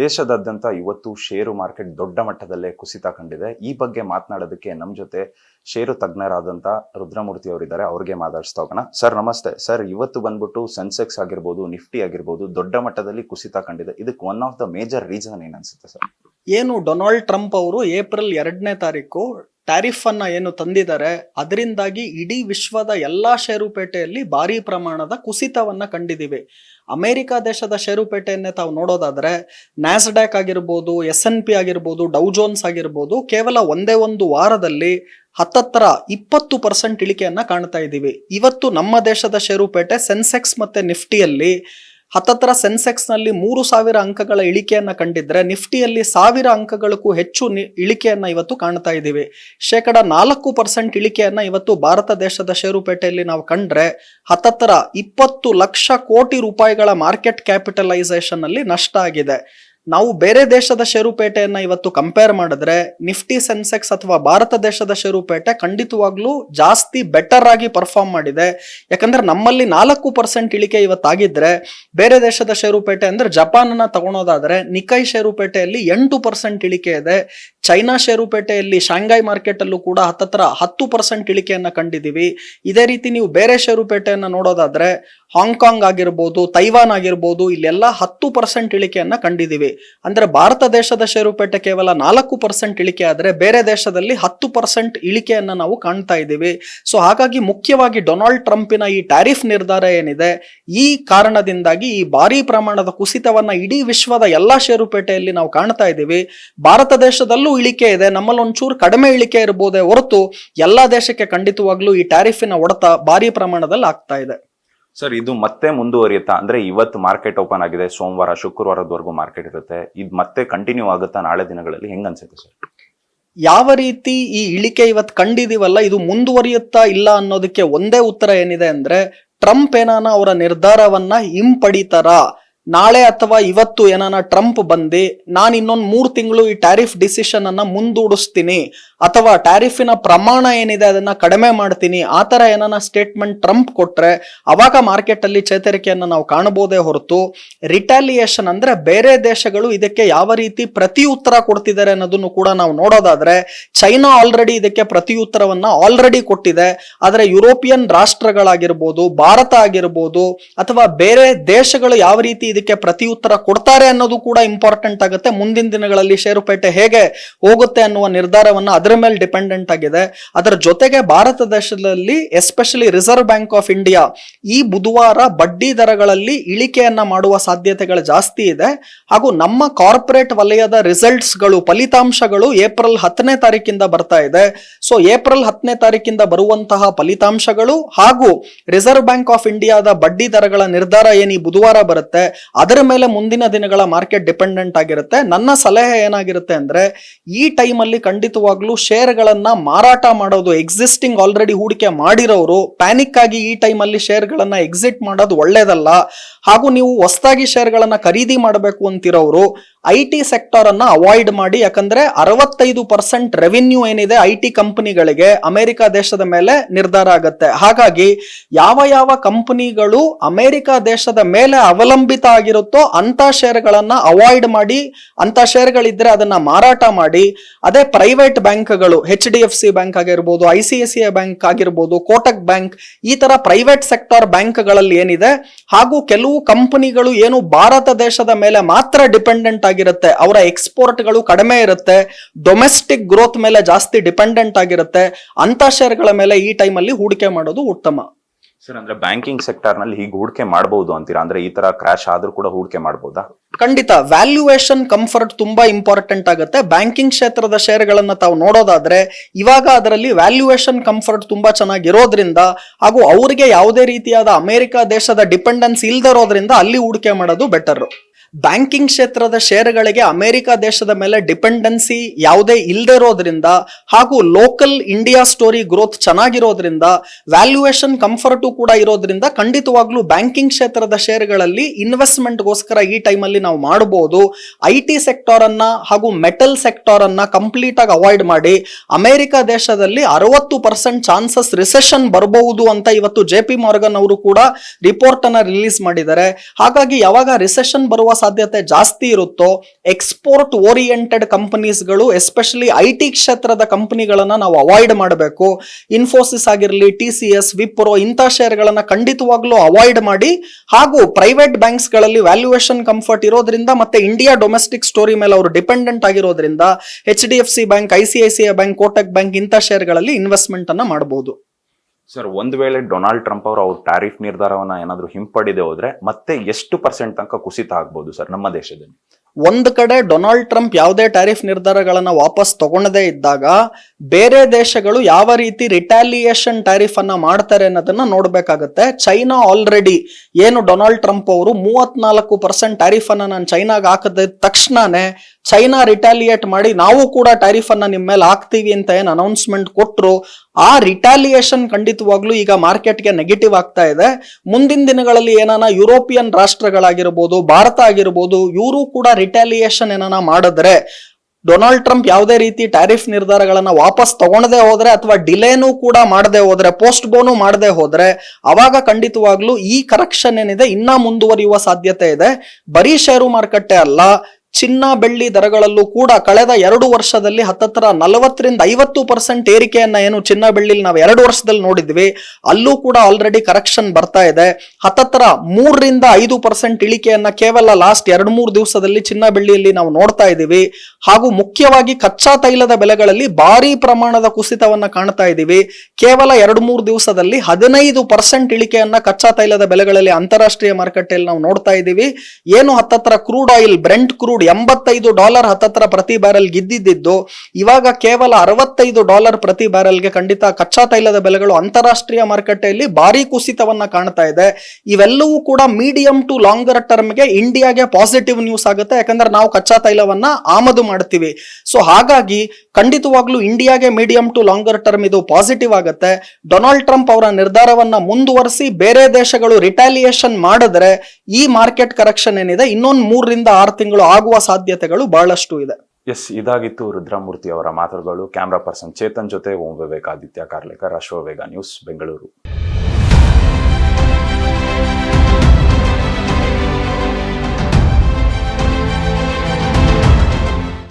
ದೇಶದಾದ್ಯಂತ ಇವತ್ತು ಷೇರು ಮಾರ್ಕೆಟ್ ದೊಡ್ಡ ಮಟ್ಟದಲ್ಲೇ ಕುಸಿತ ಕಂಡಿದೆ. ಈ ಬಗ್ಗೆ ಮಾತನಾಡೋದಕ್ಕೆ ನಮ್ಮ ಜೊತೆ ಷೇರು ತಜ್ಞರಾದಂಥ ರುದ್ರಮೂರ್ತಿ ಅವರಿದ್ದಾರೆ. ಅವ್ರಿಗೆ ಮಾತಾಡಿಸ್ತಾ ಹೋಗೋಣ. ಸರ್, ನಮಸ್ತೆ. ಸರ್, ಇವತ್ತು ಬಂದ್ಬಿಟ್ಟು ಸೆನ್ಸೆಕ್ಸ್ ಆಗಿರ್ಬೋದು, ನಿಫ್ಟಿ ಆಗಿರ್ಬೋದು, ದೊಡ್ಡ ಮಟ್ಟದಲ್ಲಿ ಕುಸಿತ ಕಂಡಿದೆ. ಇದಕ್ಕೆ one of the major reason ಏನ್ ಅನ್ಸುತ್ತೆ ಸರ್? ಏನು ಡೊನಾಲ್ಡ್ ಟ್ರಂಪ್ ಅವರು ಏಪ್ರಿಲ್ ಎರಡನೇ ತಾರೀಕು ಟ್ಯಾರಿಫ್ ಅನ್ನ ಏನು ತಂದಿದ್ದಾರೆ, ಅದರಿಂದಾಗಿ ಇಡೀ ವಿಶ್ವದ ಎಲ್ಲಾ ಷೇರುಪೇಟೆಯಲ್ಲಿ ಭಾರಿ ಪ್ರಮಾಣದ ಕುಸಿತವನ್ನ ಕಂಡಿದ್ದೀವಿ. ಅಮೆರಿಕ ದೇಶದ ಷೇರುಪೇಟೆಯನ್ನೇ ತಾವು ನೋಡೋದಾದ್ರೆ ನ್ಯಾಸ್ಡ್ಯಾಕ್ ಆಗಿರ್ಬೋದು ಎಸ್ ಎನ್ ಪಿ ಆಗಿರ್ಬೋದು ಡೌಜೋನ್ಸ್ ಆಗಿರ್ಬೋದು, ಕೇವಲ ಒಂದೇ ಒಂದು ವಾರದಲ್ಲಿ ಹತ್ತತ್ತರ ಇಪ್ಪತ್ತು ಪರ್ಸೆಂಟ್ ಇಳಿಕೆಯನ್ನ ಕಾಣ್ತಾ ಇದ್ದೀವಿ. ಇವತ್ತು ನಮ್ಮ ದೇಶದ ಷೇರುಪೇಟೆ ಸೆನ್ಸೆಕ್ಸ್ ಮತ್ತೆ ನಿಫ್ಟಿಯಲ್ಲಿ ಹತ್ತತ್ರ ಸೆನ್ಸೆಕ್ಸ್ನಲ್ಲಿ ಮೂರು ಸಾವಿರ ಅಂಕಗಳ ಇಳಿಕೆಯನ್ನು ಕಂಡಿದ್ರೆ ನಿಫ್ಟಿಯಲ್ಲಿ ಸಾವಿರ ಅಂಕಗಳಕ್ಕೂ ಹೆಚ್ಚು ಇಳಿಕೆಯನ್ನ ಇವತ್ತು ಕಾಣ್ತಾ ಇದ್ದೀವಿ. ಶೇಕಡ ನಾಲ್ಕು ಪರ್ಸೆಂಟ್ ಇಳಿಕೆಯನ್ನು ಇವತ್ತು ಭಾರತ ದೇಶದ ಷೇರುಪೇಟೆಯಲ್ಲಿ ನಾವು ಕಂಡ್ರೆ ಹತ್ತತ್ರ ಇಪ್ಪತ್ತು ಲಕ್ಷ ಕೋಟಿ ರೂಪಾಯಿಗಳ ಮಾರ್ಕೆಟ್ ಕ್ಯಾಪಿಟಲೈಸೇಷನ್ ಅಲ್ಲಿ ನಷ್ಟ ಆಗಿದೆ. ನಾವು ಬೇರೆ ದೇಶದ ಷೇರುಪೇಟೆಯನ್ನ ಇವತ್ತು ಕಂಪೇರ್ ಮಾಡಿದ್ರೆ ನಿಫ್ಟಿ ಸೆನ್ಸೆಕ್ಸ್ ಅಥವಾ ಭಾರತ ದೇಶದ ಷೇರುಪೇಟೆ ಖಂಡಿತವಾಗ್ಲೂ ಜಾಸ್ತಿ ಬೆಟರ್ ಆಗಿ ಪರ್ಫಾರ್ಮ್ ಮಾಡಿದೆ. ಯಾಕಂದ್ರೆ ನಮ್ಮಲ್ಲಿ ನಾಲ್ಕು ಪರ್ಸೆಂಟ್ ಇಳಿಕೆ ಇವತ್ತಾಗಿದ್ರೆ ಬೇರೆ ದೇಶದ ಷೇರುಪೇಟೆ ಅಂದ್ರೆ ಜಪಾನ್ನ ತಗೊಳೋದಾದ್ರೆ ನಿಕೈ ಷೇರುಪೇಟೆಯಲ್ಲಿ ಎಂಟು ಪರ್ಸೆಂಟ್ ಇಳಿಕೆ ಇದೆ. ಚೈನಾ ಷೇರುಪೇಟೆಯಲ್ಲಿ ಶಾಂಘೈ ಮಾರ್ಕೆಟಲ್ಲೂ ಕೂಡ ಹತ್ತತ್ರ ಹತ್ತು ಪರ್ಸೆಂಟ್ ಇಳಿಕೆಯನ್ನ ಕಂಡಿದ್ದೀವಿ. ಇದೇ ರೀತಿ ನೀವು ಬೇರೆ ಷೇರುಪೇಟೆಯನ್ನ ನೋಡೋದಾದ್ರೆ ಹಾಂಗ್ಕಾಂಗ್ ಆಗಿರ್ಬೋದು, ತೈವಾನ್ ಆಗಿರ್ಬೋದು, ಇಲ್ಲೆಲ್ಲ ಹತ್ತು ಪರ್ಸೆಂಟ್ ಇಳಿಕೆಯನ್ನ ಕಂಡಿದ್ದೀವಿ. ಅಂದ್ರೆ ಭಾರತ ದೇಶದ ಷೇರುಪೇಟೆ ಕೇವಲ ನಾಲ್ಕು ಪರ್ಸೆಂಟ್ ಇಳಿಕೆ ಆದರೆ ಬೇರೆ ದೇಶದಲ್ಲಿ ಹತ್ತು ಪರ್ಸೆಂಟ್ ಇಳಿಕೆಯನ್ನ ನಾವು ಕಾಣ್ತಾ ಇದ್ದೀವಿ. ಸೊ ಹಾಗಾಗಿ ಮುಖ್ಯವಾಗಿ ಡೊನಾಲ್ಡ್ ಟ್ರಂಪಿನ ಈ ಟ್ಯಾರಿಫ್ ನಿರ್ಧಾರ ಏನಿದೆ, ಈ ಕಾರಣದಿಂದಾಗಿ ಈ ಭಾರಿ ಪ್ರಮಾಣದ ಕುಸಿತವನ್ನ ಇಡೀ ವಿಶ್ವದ ಎಲ್ಲಾ ಷೇರುಪೇಟೆಯಲ್ಲಿ ನಾವು ಕಾಣ್ತಾ ಇದ್ದೀವಿ. ಭಾರತ ದೇಶದಲ್ಲೂ ಇಳಿಕೆ ಇದೆ ನಮ್ಮಲ್ಲಿ ಒಂಚೂರು ಕಡಿಮೆ ಇಳಿಕೆ ಇರಬಹುದೇ ಹೊರತು ಎಲ್ಲ ದೇಶಕ್ಕೆ ಖಂಡಿತವಾಗ್ಲೂ ಈ ಟ್ಯಾರಿಫಿನ ಹೊಡೆತ ಭಾರಿ ಪ್ರಮಾಣದಲ್ಲಿ ಆಗ್ತಾ ಇದೆ. ಸರ್ ಇದು ಮತ್ತೆ ಮುಂದುವರಿಯುತ್ತಾ? ಅಂದ್ರೆ ಇವತ್ತು ಮಾರ್ಕೆಟ್ ಓಪನ್ ಆಗಿದೆ ಸೋಮವಾರ ಶುಕ್ರವಾರದವರೆಗೂ ಮಾರ್ಕೆಟ್ ಇರುತ್ತೆ. ಇದು ಮತ್ತೆ ಕಂಟಿನ್ಯೂ ಆಗುತ್ತಾ ನಾಳೆ ದಿನಗಳಲ್ಲಿ? ಹೆಂಗ್ ಅನ್ಸುತ್ತೆ ಸರ್? ಯಾವ ರೀತಿ ಈ ಇಳಿಕೆ ಇವತ್ತು ಕಂಡಿದೀವಲ್ಲ ಇದು ಮುಂದುವರಿಯುತ್ತಾ ಇಲ್ಲ ಅನ್ನೋದಕ್ಕೆ ಒಂದೇ ಉತ್ತರ ಏನಿದೆ ಅಂದ್ರೆ ಟ್ರಂಪ್ ಏನಾನ ಅವರ ನಿರ್ಧಾರವನ್ನ ಹಿಂಪಡಿತಾರ? ನಾಳೆ ಅಥವಾ ಇವತ್ತು ಏನಾನ ಟ್ರಂಪ್ ಬಂದು, ನಾನು ಇನ್ನೊಂದು ಮೂರು ತಿಂಗಳು ಈ ಟ್ಯಾರಿಫ್ ಡಿಸಿಷನ್ ಅನ್ನ ಮುಂದೂಡಿಸ್ತೀನಿ. ಅಥವಾ ಟ್ಯಾರಿಫಿನ ಪ್ರಮಾಣ ಏನಿದೆ ಅದನ್ನ ಕಡಿಮೆ ಮಾಡ್ತೀನಿ. ಆ ತರ ಏನಾನ ಸ್ಟೇಟ್ಮೆಂಟ್ ಟ್ರಂಪ್ ಕೊಟ್ರೆ, ಅವಾಗ ಮಾರ್ಕೆಟ್ ಅಲ್ಲಿ ಚೇತರಿಕೆಯನ್ನ ನಾವು ಕಾಣಬಹುದೇ ಹೊರತು ರಿಟಾಲಿಯೇಷನ್ ಅಂದ್ರೆ ಬೇರೆ ದೇಶಗಳು ಇದಕ್ಕೆ ಯಾವ ರೀತಿ ಪ್ರತಿ ಉತ್ತರ ಕೊಡ್ತಿದ್ದಾರೆ ಅನ್ನೋದನ್ನು ಕೂಡ ನಾವು ನೋಡೋದಾದ್ರೆ, ಚೈನಾ ಆಲ್ರೆಡಿ ಇದಕ್ಕೆ ಪ್ರತಿ ಉತ್ತರವನ್ನ ಆಲ್ರೆಡಿ ಕೊಟ್ಟಿದೆ. ಆದ್ರೆ ಯುರೋಪಿಯನ್ ರಾಷ್ಟ್ರಗಳಾಗಿರ್ಬೋದು, ಭಾರತ ಆಗಿರ್ಬೋದು, ಅಥವಾ ಬೇರೆ ದೇಶಗಳು ಯಾವ ರೀತಿ ಇದಕ್ಕೆ ಪ್ರತಿ ಉತ್ತರ ಕೊಡ್ತಾರೆ ಅನ್ನೋದು ಕೂಡ ಇಂಪಾರ್ಟೆಂಟ್ ಆಗುತ್ತೆ. ಮುಂದಿನ ದಿನಗಳಲ್ಲಿ ಷೇರುಪೇಟೆ ಹೇಗೆ ಹೋಗುತ್ತೆ ಅನ್ನುವ ನಿರ್ಧಾರವನ್ನು ಅದರ ಮೇಲೆ ಡಿಪೆಂಡೆಂಟ್ ಆಗಿದೆ. ಅದರ ಜೊತೆಗೆ ಭಾರತ ದೇಶದಲ್ಲಿ especially Reserve Bank of India ಈ ಬುಧವಾರ ಬಡ್ಡಿ ದರಗಳಲ್ಲಿ ಇಳಿಕೆಯನ್ನ ಮಾಡುವ ಸಾಧ್ಯತೆಗಳು ಜಾಸ್ತಿ ಇದೆ. ಹಾಗೂ ನಮ್ಮ ಕಾರ್ಪೊರೇಟ್ ವಲಯದ ರಿಸಲ್ಟ್ಸ್ಗಳು, ಫಲಿತಾಂಶಗಳು ಏಪ್ರಿಲ್ ಹತ್ತನೇ ತಾರೀಕಿಂದ ಬರ್ತಾ ಇದೆ. ಸೊ ಏಪ್ರಿಲ್ ಹತ್ತನೇ ತಾರೀಕಿಂದ ಬರುವಂತಹ ಫಲಿತಾಂಶಗಳು ಹಾಗೂ ರಿಸರ್ವ್ ಬ್ಯಾಂಕ್ ಆಫ್ ಇಂಡಿಯಾದ ಬಡ್ಡಿ ದರಗಳ ನಿರ್ಧಾರ ಏನು ಈ ಬುಧವಾರ ಬರುತ್ತೆ? ಅದರ ಮೇಲೆ ಮುಂದಿನ ದಿನಗಳ ಮಾರ್ಕೆಟ್ ಡಿಪೆಂಡೆಂಟ್ ಆಗಿರುತ್ತೆ. ನನ್ನ ಸಲಹೆ ಏನಾಗಿರುತ್ತೆ ಅಂದ್ರೆ, ಈ ಟೈಮಲ್ಲಿ ಖಂಡಿತವಾಗ್ಲೂ ಶೇರ್ಗಳನ್ನ ಮಾರಾಟ ಮಾಡೋದು ಎಕ್ಸಿಸ್ಟಿಂಗ್ ಆಲ್ರೆಡಿ ಹೂಡಿಕೆ ಮಾಡಿರೋರು ಪ್ಯಾನಿಕ್ ಆಗಿ ಈ ಟೈಮಲ್ಲಿ ಶೇರ್ಗಳನ್ನ ಎಕ್ಸಿಟ್ ಮಾಡೋದು ಒಳ್ಳೇದಲ್ಲ. ಹಾಗೂ ನೀವು ಹೊಸದಾಗಿ ಶೇರ್ಗಳನ್ನ ಖರೀದಿ ಮಾಡಬೇಕು ಅಂತಿರೋರು ಐ ಟಿ ಸೆಕ್ಟರ್ ಅನ್ನ ಅವಾಯ್ಡ್ ಮಾಡಿ, ಯಾಕಂದ್ರೆ ಅರವತ್ತೈದು ಪರ್ಸೆಂಟ್ ರೆವಿನ್ಯೂ ಏನಿದೆ ಐ ಟಿ ಕಂಪನಿಗಳಿಗೆ ಅಮೆರಿಕ ದೇಶದ ಮೇಲೆ ನಿರ್ಧಾರ ಆಗುತ್ತೆ. ಹಾಗಾಗಿ ಯಾವ ಯಾವ ಕಂಪನಿಗಳು ಅಮೆರಿಕ ದೇಶದ ಮೇಲೆ ಅವಲಂಬಿತ ಆಗಿರುತ್ತೋ ಅಂತ ಶೇರ್ಗಳನ್ನ ಅವಾಯ್ಡ್ ಮಾಡಿ ಅಂತ ಶೇರ್ಗಳಿದ್ರೆ ಅದನ್ನ ಮಾರಾಟ ಮಾಡಿ, ಅದೇ ಪ್ರೈವೇಟ್ ಬ್ಯಾಂಕ್ಗಳು H D F C bank ಆಗಿರ್ಬೋದು I C I C I bank ಆಗಿರ್ಬೋದು ಕೋಟಕ್ ಬ್ಯಾಂಕ್ ಈ ತರ ಪ್ರೈವೇಟ್ ಸೆಕ್ಟರ್ ಬ್ಯಾಂಕ್ಗಳಲ್ಲಿ ಏನಿದೆ, ಹಾಗೂ ಕೆಲವು ಕಂಪನಿಗಳು ಏನು ಭಾರತ ದೇಶದ ಮೇಲೆ ಮಾತ್ರ ಡಿಪೆಂಡೆಂಟ್ ಆಗಿರುತ್ತೆ. ಅವರ ಎಕ್ಸ್ಪೋರ್ಟ್ಗಳು ಕಡಿಮೆ ಇರುತ್ತೆ. ಡೊಮೆಸ್ಟಿಕ್ ಗ್ರೋತ್ ಮೇಲೆ ಜಾಸ್ತಿ ಡಿಪೆಂಡೆಂಟ್ ಆಗಿರುತ್ತೆ. ಅಂತ ಶೇರ್ಗಳ ಮೇಲೆ ಈ ಟೈಮಲ್ಲಿ ಹೂಡಿಕೆ ಮಾಡೋದು ಉತ್ತಮ. ಸರ್ ಅಂದ್ರೆ ಬ್ಯಾಂಕಿಂಗ್ ಸೆಕ್ಟರ್ನಲ್ಲಿ ಹೀಗೆ ಹೂಡಿಕೆ ಮಾಡಬಹುದು ಅಂತೀರಾ? ಅಂದ್ರೆ ಈ ತರ ಕ್ರಾಶ್ ಆದ್ರೂ ಕೂಡ ಹೂಡಿಕೆ ಮಾಡಬಹುದಾ ಖಂಡಿತ. ವ್ಯಾಲ್ಯೂಯೇಷನ್ ಕಂಫರ್ಟ್ ತುಂಬಾ ಇಂಪಾರ್ಟೆಂಟ್ ಆಗುತ್ತೆ. ಬ್ಯಾಂಕಿಂಗ್ ಕ್ಷೇತ್ರದ ಶೇರ್ಗಳನ್ನ ತಾವು ನೋಡೋದಾದ್ರೆ ಇವಾಗ ಅದರಲ್ಲಿ ವ್ಯಾಲ್ಯೂಯೇಷನ್ ಕಂಫರ್ಟ್ ತುಂಬಾ ಚೆನ್ನಾಗಿರೋದ್ರಿಂದ ಹಾಗೂ ಅವರಿಗೆ ಯಾವುದೇ ರೀತಿಯಾದ ಅಮೆರಿಕ ದೇಶದ ಡಿಪೆಂಡೆನ್ಸ್ ಇಲ್ದಿರೋದ್ರಿಂದ ಅಲ್ಲಿ ಹೂಡಿಕೆ ಮಾಡೋದು ಬೆಟರ್ ಬ್ಯಾಂಕಿಂಗ್ ಕ್ಷೇತ್ರದ ಶೇರ್ಗಳಿಗೆ ಅಮೆರಿಕ ದೇಶದ ಮೇಲೆ ಡಿಪೆಂಡೆನ್ಸಿ ಯಾವುದೇ ಇಲ್ಲದೆ ಇರೋದ್ರಿಂದ ಹಾಗೂ ಲೋಕಲ್ ಇಂಡಿಯಾ ಸ್ಟೋರಿ ಗ್ರೋತ್ ಚೆನ್ನಾಗಿರೋದ್ರಿಂದ, ವ್ಯಾಲ್ಯೂಯೇಷನ್ ಕಂಫರ್ಟು ಕೂಡ ಇರೋದ್ರಿಂದ ಖಂಡಿತವಾಗ್ಲೂ ಬ್ಯಾಂಕಿಂಗ್ ಕ್ಷೇತ್ರದ ಶೇರ್ಗಳಲ್ಲಿ ಇನ್ವೆಸ್ಟ್ಮೆಂಟ್ಗೋಸ್ಕರ ಈ ಟೈಮಲ್ಲಿ ನಾವು ಮಾಡಬಹುದು ಐ ಟಿ ಸೆಕ್ಟರ್ ಅನ್ನ ಹಾಗೂ ಮೆಟಲ್ ಸೆಕ್ಟರ್ ಅನ್ನ ಕಂಪ್ಲೀಟ್ ಆಗಿ ಅವಾಯ್ಡ್ ಮಾಡಿ, ಅಮೆರಿಕ ದೇಶದಲ್ಲಿ ಅರವತ್ತು ಪರ್ಸೆಂಟ್ ಚಾನ್ಸಸ್ ರಿಸೆಷನ್ ಬರಬಹುದು ಅಂತ ಇವತ್ತು ಜೆ ಪಿ ಮಾರ್ಗನ್ ಅವರು ಕೂಡ ರಿಪೋರ್ಟ್ ಅನ್ನ ರಿಲೀಸ್ ಮಾಡಿದ್ದಾರೆ. ಹಾಗಾಗಿ ಯಾವಾಗ ರಿಸೆಷನ್ ಬರುವ ಸಾಧ್ಯತೆ ಜಾಸ್ತಿ ಇರುತ್ತೋ ಎಕ್ಸ್ಪೋರ್ಟ್ ಓರಿಯೆಂಟೆಡ್ ಕಂಪನೀಸ್ಗಳು ಎಸ್ಪೆಷಲಿ ಐ ಟಿ ಕ್ಷೇತ್ರದ ಕಂಪನಿಗಳನ್ನ ನಾವು ಅವಾಯ್ಡ್ ಮಾಡಬೇಕು. ಇನ್ಫೋಸಿಸ್ ಆಗಿರಲಿ ಟಿ ಸಿ ಎಸ್ ವಿಪ್ರೋ ಇಂಥ ಶೇರ್ಗಳನ್ನ ಖಂಡಿತವಾಗ್ಲೂ ಅವಾಯ್ಡ್ ಮಾಡಿ, ಹಾಗೂ ಪ್ರೈವೇಟ್ ಬ್ಯಾಂಕ್ಸ್ಗಳಲ್ಲಿ ವ್ಯಾಲ್ಯೂಯೇಷನ್ ಕಂಫರ್ಟ್ ಇರೋದ್ರಿಂದ ಮತ್ತೆ ಇಂಡಿಯಾ ಡೊಮೆಸ್ಟಿಕ್ ಸ್ಟೋರಿ ಮೇಲೆ ಅವರು ಡಿಪೆಂಡೆಂಟ್ ಆಗಿರೋದ್ರಿಂದ H D F C bank I C I C I bank Kotak bank ಇಂಥ ಶೇರ್ಗಳಲ್ಲಿ ಇನ್ವೆಸ್ಟ್ಮೆಂಟ್ ಅನ್ನ ಮಾಡಬಹುದು ಸರ್, ಒಂದು ವೇಳೆ ಡೊನಾಲ್ಡ್ ಟ್ರಂಪ್ ಅವರು ಅವ್ರ ಟ್ಯಾರಿಫ್ ನಿರ್ಧಾರವನ್ನ ಏನಾದರೂ ಹಿಂಪಡೆದೇ ಹೋದ್ರೆ ಮತ್ತೆ ಎಷ್ಟು ಪರ್ಸೆಂಟ್ ತನಕ ಕುಸಿತ ಆಗ್ಬೋದು ಸರ್ ನಮ್ಮ ದೇಶದಲ್ಲಿ? ಒಂದು ಕಡೆ ಡೊನಾಲ್ಡ್ ಟ್ರಂಪ್ ಯಾವುದೇ ಟ್ಯಾರಿಫ್ ನಿರ್ಧಾರಗಳನ್ನು ವಾಪಸ್ ತಗೊಳ್ಳದೇ ಇದ್ದಾಗ ಬೇರೆ ದೇಶಗಳು ಯಾವ ರೀತಿ ರಿಟ್ಯಾಲಿಯೇಷನ್ ಟ್ಯಾರಿಫ್ ಅನ್ನ ಮಾಡ್ತಾರೆ ಅನ್ನೋದನ್ನ ನೋಡ್ಬೇಕಾಗತ್ತೆ. ಚೈನಾ ಆಲ್ರೆಡಿ ಏನು ಡೊನಾಲ್ಡ್ ಟ್ರಂಪ್ ಅವರು ಮೂವತ್ನಾಲ್ಕು ಪರ್ಸೆಂಟ್ ಟ್ಯಾರಿಫ್ ಅನ್ನ ನಾನು ಚೈನಾಗ ಹಾಕದ ತಕ್ಷಣನೇ ಚೈನಾ ರಿಟಾಲಿಯೇಟ್ ಮಾಡಿ ನಾವು ಕೂಡ ಟ್ಯಾರಿಫ್ ಅನ್ನ ನಿಮ್ಮ ಮೇಲೆ ಹಾಕ್ತೀವಿ ಅಂತ ಏನು ಅನೌನ್ಸ್ಮೆಂಟ್ ಕೊಟ್ಟರು ಆ ರಿಟಾಲಿಯೇಷನ್ ಖಂಡಿತವಾಗ್ಲೂ ಈಗ ಮಾರ್ಕೆಟ್ಗೆ ನೆಗೆಟಿವ್ ಆಗ್ತಾ ಇದೆ. ಮುಂದಿನ ದಿನಗಳಲ್ಲಿ ಏನಾನ ಯುರೋಪಿಯನ್ ರಾಷ್ಟ್ರಗಳಾಗಿರ್ಬೋದು, ಭಾರತ ಆಗಿರ್ಬೋದು, ಇವರು ಕೂಡ ರಿಟಾಲಿಯೇಷನ್ ಏನಾನ ಮಾಡಿದ್ರೆ ಡೊನಾಲ್ಡ್ ಟ್ರಂಪ್ ಯಾವುದೇ ರೀತಿ ಟ್ಯಾರಿಫ್ ನಿರ್ಧಾರಗಳನ್ನ ವಾಪಸ್ ತಗೊಂಡದೇ ಹೋದ್ರೆ ಅಥವಾ ಡಿಲೇನೂ ಕೂಡ ಮಾಡದೆ ಹೋದ್ರೆ ಪೋಸ್ಟ್ ಬೋನು ಮಾಡದೆ ಹೋದ್ರೆ, ಅವಾಗ ಖಂಡಿತವಾಗ್ಲೂ ಈ ಕರೆಕ್ಷನ್ ಏನಿದೆ, ಇನ್ನ ಮುಂದುವರಿಯುವ ಸಾಧ್ಯತೆ ಇದೆ. ಬರೀ ಷೇರು ಮಾರುಕಟ್ಟೆ ಅಲ್ಲ ಚಿನ್ನ ಬೆಳ್ಳಿ ದರಗಳಲ್ಲೂ ಕೂಡ ಕಳೆದ ಎರಡು ವರ್ಷದಲ್ಲಿ ಹತ್ತತ್ರ ನಲವತ್ತರಿಂದ ಐವತ್ತು ಪರ್ಸೆಂಟ್ ಏರಿಕೆಯನ್ನ ಏನು ಚಿನ್ನ ಬೆಳ್ಳಿಲಿ ನಾವು ಎರಡು ವರ್ಷದಲ್ಲಿ ನೋಡಿದ್ವಿ. ಅಲ್ಲೂ ಕೂಡ ಆಲ್ರೆಡಿ ಕರೆಕ್ಷನ್ ಬರ್ತಾ ಇದೆ. ಹತ್ತತ್ರ ಮೂರರಿಂದ ಐದು ಪರ್ಸೆಂಟ್ ಇಳಿಕೆಯನ್ನ ಕೇವಲ ಲಾಸ್ಟ್ ಎರಡು ಮೂರು ದಿವಸದಲ್ಲಿ ಚಿನ್ನ ಬೆಳ್ಳಿಯಲ್ಲಿ ನಾವು ನೋಡ್ತಾ ಇದ್ದೀವಿ. ಹಾಗೂ ಮುಖ್ಯವಾಗಿ ಕಚ್ಚಾ ತೈಲದ ಬೆಲೆಗಳಲ್ಲಿ ಭಾರಿ ಪ್ರಮಾಣದ ಕುಸಿತವನ್ನ ಕಾಣ್ತಾ ಇದ್ದೀವಿ. ಕೇವಲ ಎರಡು ಮೂರು ದಿವಸದಲ್ಲಿ ಹದಿನೈದು ಪರ್ಸೆಂಟ್ ಇಳಿಕೆಯನ್ನ ಕಚ್ಚಾ ತೈಲದ ಬೆಲೆಗಳಲ್ಲಿ ಅಂತಾರಾಷ್ಟ್ರೀಯ ಮಾರುಕಟ್ಟೆಯಲ್ಲಿ ನಾವು ನೋಡ್ತಾ ಇದ್ದೀವಿ. ಏನು ಹತ್ತತ್ರ ಕ್ರೂಡ್ ಆಯಿಲ್, ಬ್ರೆಂಟ್ ಕ್ರೂಡ್ ಎಂಬತ್ತೈದು ಡಾಲರ್ ಹತ್ತತ್ರ ಪ್ರತಿ ಬ್ಯಾರೆಲ್ ಗಿದ್ದಿದ್ದು, ಇವಾಗ ಕೇವಲ ಅರವತ್ತೈದು ಡಾಲರ್ ಪ್ರತಿ ಬ್ಯಾರಲ್ಗೆ ಖಂಡಿತ ಕಚ್ಚಾ ತೈಲದ ಬೆಲೆಗಳು ಅಂತಾರಾಷ್ಟ್ರೀಯ ಮಾರುಕಟ್ಟೆಯಲ್ಲಿ ಭಾರಿ ಕುಸಿತವನ್ನ ಕಾಣ್ತಾ ಇದೆ. ಇವೆಲ್ಲವೂ ಕೂಡ ಮೀಡಿಯಂ ಟು ಲಾಂಗರ್ ಟರ್ಮ್ಗೆ ಇಂಡಿಯಾಗೆ ಪಾಸಿಟಿವ್ ನ್ಯೂಸ್ ಆಗುತ್ತೆ. ಯಾಕಂದ್ರೆ ನಾವು ಕಚ್ಚಾ ತೈಲವನ್ನ ಆಮದು ಮಾಡ್ತೀವಿ. ಸೊ ಹಾಗಾಗಿ ಖಂಡಿತವಾಗ್ಲೂ ಇಂಡಿಯಾಗೆ ಮೀಡಿಯಂ ಟು ಲಾಂಗರ್ ಟರ್ಮ್ ಇದು ಪಾಸಿಟಿವ್ ಆಗುತ್ತೆ. ಡೊನಾಲ್ಡ್ ಟ್ರಂಪ್ ಅವರ ನಿರ್ಧಾರವನ್ನ ಮುಂದುವರಿಸಿ ಬೇರೆ ದೇಶಗಳು ರಿಟಾಲಿಯೇಷನ್ ಮಾಡಿದ್ರೆ ಈ ಮಾರ್ಕೆಟ್ ಕರೆಕ್ಷನ್ ಏನಿದೆ, ಇನ್ನೊಂದು ಮೂರರಿಂದ ಆರು ತಿಂಗಳು ಆಗುವ ಸಾಧ್ಯತೆಗಳು ಬಹಳಷ್ಟು ಇದೆ. ಎಸ್ ಇದಾಗಿತ್ತು ರುದ್ರಮೂರ್ತಿ ಅವರ ಮಾತುಗಳು. ಕ್ಯಾಮ್ರಾ ಪರ್ಸನ್ ಚೇತನ್ ಜೊತೆ ಓಂ ವಿವೇಕ್ ಆದಿತ್ಯ ಕಾರ್ಲೇಕರ್ ಅಶ್ವವೇಗ ನ್ಯೂಸ್, ಬೆಂಗಳೂರು.